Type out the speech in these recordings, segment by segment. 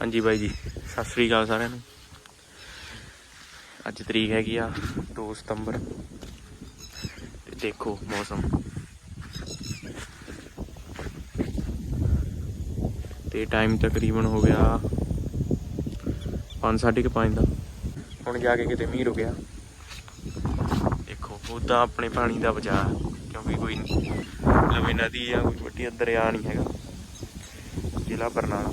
ਹਾਂਜੀ ਬਾਈ ਜੀ, ਸਤਿ ਸ੍ਰੀ ਅਕਾਲ ਸਾਰਿਆਂ ਨੂੰ। ਅੱਜ ਤਰੀਕ ਹੈਗੀ ਆ 2 ਸਤੰਬਰ। ਤੇ ਦੇਖੋ ਮੌਸਮ। ਤੇ ਟਾਈਮ ਤਕਰੀਬਨ ਹੋ ਗਿਆ 5:30 5 ਦਾ। ਹੁਣ ਜਾ ਕੇ ਕਿਤੇ ਮੀਂਹ ਰੁਕਿਆ। ਦੇਖੋ ਉਦਾਂ ਆਪਣੇ ਪਾਣੀ ਦਾ ਬਚਾਅ ਕਿਉਂਕਿ ਕੋਈ ਨਵੀਂ ਨਦੀ ਜਾਂ ਕੋਈ ਵੱਡੀ ਦਰਿਆ ਨਹੀਂ ਹੈਗਾ। ਜ਼ਿਲ੍ਹਾ ਬਰਨਾਲਾ।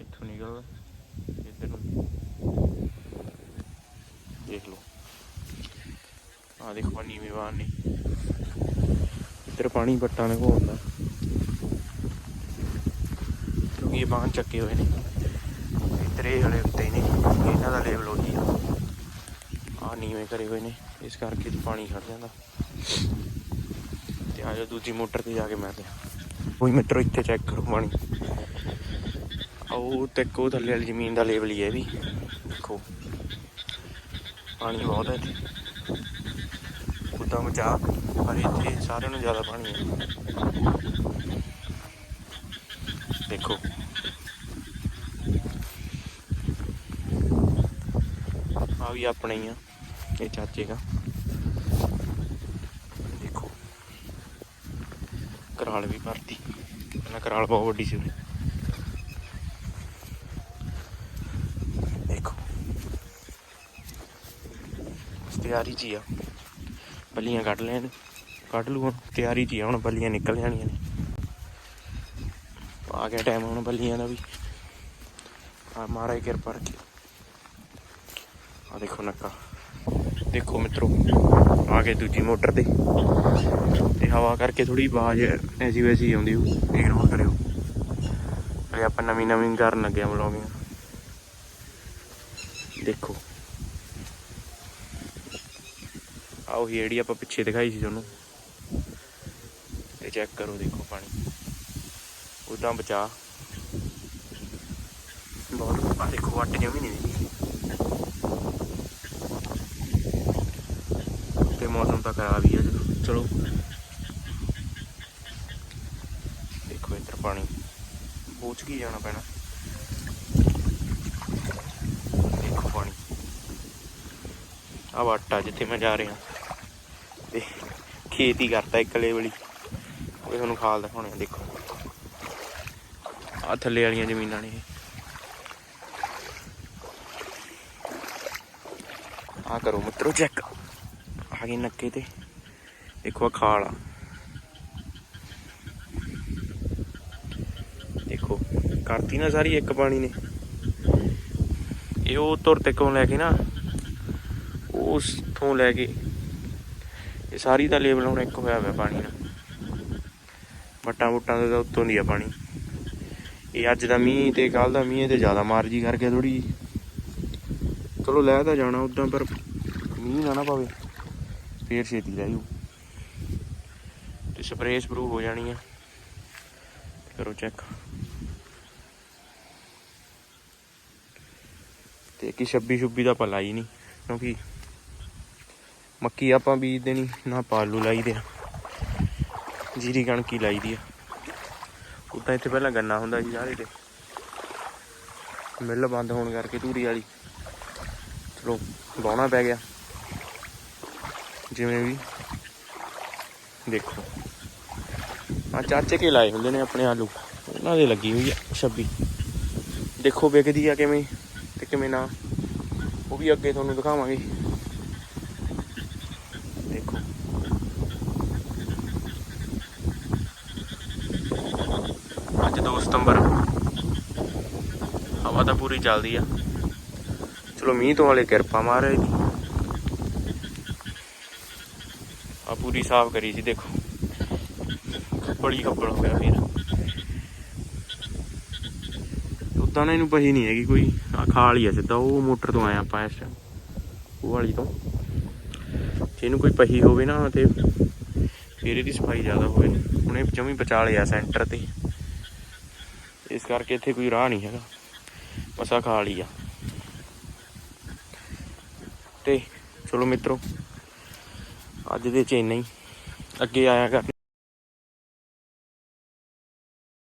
ਇੱਥੋਂ ਨਿਕਲ ਇੱਧਰ ਨੂੰ। ਦੇਖ ਲਓ। ਆ ਦੇਖੋ ਨੀਵੇਂ ਵਾਹਨ ਨੇ। ਇੱਧਰ ਪਾਣੀ ਬੱਟਾਂ ਨੇ ਘੋਂਦਾ ਕਿਉਂਕਿ ਇਹ ਬਾਹਨ ਚੱਕੇ ਹੋਏ ਨੇ। ਇੱਧਰ ਇਹ ਹਲੇ ਉੱਤੇ ਨੇ, ਇਹਨਾਂ ਦਾ ਲੈਵਲ ਉਹੀ ਆ। ਆ ਨੀਵੇਂ ਕਰੇ ਹੋਏ ਨੇ, ਇਸ ਕਰਕੇ ਪਾਣੀ ਖੜ ਜਾਂਦਾ। ਆ ਜਾ ਦੂਜੀ ਮੋਟਰ ਤੇ ਜਾ ਕੇ ਮਿਲਦੇ ਆ ਕੋਈ ਮਿੱਤਰੋ ਇੱਥੇ ਚੈੱਕ ਕਰੋ ਪਾਣੀ ਆਓ ਤੇ ਕੋ ਥੱਲੇ ਵਾਲੀ ਜ਼ਮੀਨ ਦਾ ਲੈਵਲ ਹੀ ਹੈ ਵੀ। ਦੇਖੋ। ਪਾਣੀ ਬਹੁਤ ਹੈ ਇੱਥੇ। ਉਦਾਂ ਬਚਾ ਪਰ ਇੱਥੇ ਸਾਰਿਆਂ ਨੂੰ ਜ਼ਿਆਦਾ ਪਾਣੀ ਹੈ। ਦੇਖੋ। ਆ ਵੀ ਆਪਣੇ ਹੀ ਆ ਇਹ ਚਾਚੇ ਦਾ ਦੇਖੋ ਕਰਾਲ ਵੀ ਭਰਤੀ। ਪਹਿਲਾਂ ਕਰਾਲ ਬਹੁਤ ਵੱਡੀ ਸੀ ਉਰੇ ਦੇਖੋ। ਤਿਆਰੀ ਚ ਆ। ਬੱਲੀਆਂ ਕੱਢ ਲੈਣ ਕੱਢ ਲੂ ਹੁਣ। ਤਿਆਰੀ ਚ ਆ ਹੁਣ ਬੱਲੀਆਂ ਨਿਕਲ ਜਾਣੀਆਂ ਨੇ। ਆ ਗਿਆ ਟਾਈਮ ਹੁਣ ਬੱਲੀਆਂ ਦਾ ਵੀ। ਆ ਮਾਰਾ ਕਿਰਪਾ ਰੱਖੇ ਆ ਦੇਖੋ ਨੱਕਾ। ਦੇਖੋ ਮਿੱਤਰੋ, ਆ ਗਏ ਦੂਜੀ ਮੋਟਰ ਤੇ। ਤੇ ਹਵਾ ਕਰਕੇ ਥੋੜੀ ਆਵਾਜ਼ ਐਸੀ ਵੈਸੀ ਆਉਂਦੀ ਹੋ ਇਗਨੋਰ ਕਰਿਓ। ਅਰੇ ਆਪਾਂ ਨਵੀਂ ਨਵੀਂ ਕਰਨ ਲੱਗੇ ਆ ਵਲੋਗਿੰਗ ਦੇਖੋ। ਆ ਹੀ ਜਿਹੜੀ ਆਪਾਂ ਪਿੱਛੇ ਦਿਖਾਈ ਸੀ ਤੁਹਾਨੂੰ। ਇਹ ਚੈੱਕ ਕਰੋ ਦੇਖੋ ਪਾਣੀ। ਉਦਾਂ ਬਚਾ। ਬਹੁਤ ਦੇਖੋ ਅੱਟ ਜਮੀ ਨਹੀਂ ਦੀ ਤੇ ਖਰਾਬ ਹੀ ਜੀ। ਚਲੋ। ਦੇਖੋ ਇੱਧਰ ਪਾਣੀ। ਪਹੁੰਚ ਕੀ ਜਾਣਾ ਪੈਣਾ? ਦੇਖੋ ਪਾਣੀ। ਆ ਵਾਟਾ ਜਿੱਥੇ ਮੈਂ ਜਾ ਰਿਹਾ। ਤੇ ਖੇਤ ਕਰਤਾ ਇੱਕ ਲੇਵਲੀ ਉਹ ਤੁਹਾਨੂੰ ਖਾਲ ਦਿਖਾਉਣੇ ਆ ਦੇਖੋ। ਆ ਥੱਲੇ ਵਾਲੀਆਂ ਜ਼ਮੀਨਾਂ ਨੇ ਆ ਕਰੋ ਮਿੱਤਰੋ ਚੈੱਕ ਆ ਗਈ ਨੱਕੇ ਤੇ। ਦੇਖੋ ਆ ਖਾਲ ਆ। ਦੇਖੋ, ਕਰਤੀ ਨਾ ਸਾਰੀ ਇੱਕ ਪਾਣੀ ਨੇ। ਇਹ ਉਹ ਤੁਰ ਤੇ ਕੋਲ ਲੈ ਕੇ ਨਾ? ਉਸ ਤੋਂ ਲੈ ਕੇ। ਇਹ ਸਾਰੀ ਦਾ ਲੇਵਲ ਹੁਣ ਇੱਕ ਹੋਇਆ ਹੋਇਆ ਪਾਣੀ ਨਾਲ। ਵੱਟਾਂ ਵੁੱਟਾਂ ਦੇ ਉੱਤੋਂ ਦੀ ਆ ਪਾਣੀ। ਇਹ ਅੱਜ ਦਾ ਮੀਂਹ ਤੇ ਕੱਲ ਦਾ ਮੀਂਹ ਤੇ ਜ਼ਿਆਦਾ ਮਾਰਜੀ ਕਰਕੇ ਥੋੜੀ ਚਲੋ, ਲੈ ਤਾਂ ਜਾਣਾ ਉਦਾਂ, ਪਰ ਮੀਂਹ ਨਾ ਨਾ ਪਵੇ। ਫੇਰ ਛੇਤੀ ਰਹਿ ਜੂ ਤੇ ਸਪਰੇਅ ਸਪਰੂ ਹੋ ਜਾਣੀ ਆ। ਕਰੋ ਚੈੱਕ ਤੇ ਕਿ ਛੱਬੀ ਛੁੱਬੀ ਦਾ ਪਲਾਈ ਨਹੀਂ, ਕਿਉਂਕਿ ਮੱਕੀ ਆਪਾਂ ਬੀਜ ਦੇਣੀ ਨਾ ਪਾਲੂ ਲਾਈਦੇ ਆ। ਜੀਰੀ ਕਣਕੀ ਲਾਈਦੀ ਆ। ਉਦਾਂ ਇੱਥੇ ਪਹਿਲਾਂ ਗੰਨਾ ਹੁੰਦਾ ਸੀ ਸਾਰੇ ਤੇ। ਮਿੱਲ ਬੰਦ ਹੋਣ ਕਰਕੇ ਧੂਰੀ ਵਾਲੀ। ਚਲੋ, ਵਾਹੁਣਾ ਪੈ ਗਿਆ। ਜਿਵੇਂ ਵੀ। ਦੇਖੋ। ਆ ਚਾਚੇ ਕੇ ਲਾਏ ਹੁੰਦੇ ਨੇ ਆਪਣੇ ਆਲੂ। ਉਹਨਾਂ ਦੇ ਲੱਗੀ ਹੋਈ ਆ 26 ਦੇਖੋ ਵਿਕਦੀ ਆ ਕਿਵੇਂ ਤੇ ਕਿਵੇਂ ਨਾ। ਉਹ ਵੀ ਅੱਗੇ ਤੁਹਾਨੂੰ ਦਿਖਾਵਾਂਗੇ। ਦੇਖੋ। ਅੱਜ 2 ਸਤੰਬਰ। ਹਵਾ ਤਾਂ ਪੂਰੀ ਚੱਲਦੀ ਆ। ਚਲੋ ਮੀਂਹ ਤੋਂ ਵਾਲੇ ਕਿਰਪਾ ਮਾਰੇ ਦੀ ਆ ਪੂਰੀ ਸਾਫ਼ ਕਰੀ ਸੀ ਦੇਖੋ। ਬੜੀ ਖੱਪੜ ਹੋ ਗਿਆ ਫਿਰ ਉਦਾਂ ਨਾ ਇਹਨੂੰ ਪਹੀ ਨਹੀਂ ਹੈਗੀ ਕੋਈ। ਆ ਖਾਲ ਹੀ ਆ ਸਿੱਧਾ ਉਹ ਮੋਟਰ ਤੋਂ ਆਇਆ ਆਪਾਂ ਇਸ time, ਉਹ ਵਾਲੀ ਤੋਂ। ਜੇ ਇਹਨੂੰ ਕੋਈ ਪਹੀ ਹੋਵੇ ਨਾ ਤੇ ਫਿਰ ਇਹਦੀ ਸਫ਼ਾਈ ਜ਼ਿਆਦਾ ਹੋਵੇ। ਹੁਣ ਇਹ ਜਮੀ ਬਚਾ ਲਿਆ ਸੈਂਟਰ ਤੇ। ਇਸ ਕਰਕੇ ਇੱਥੇ ਕੋਈ ਰਾਹ ਨਹੀਂ ਹੈਗਾ। ਮਸਾ ਖਾਲ ਹੀ ਆ। ਤੇ ਚਲੋ ਮਿੱਤਰੋ ਅੱਜ ਦੇ ਚ ਇੰਨਾ ਹੀ ਅੱਗੇ ਆਇਆ ਕਰ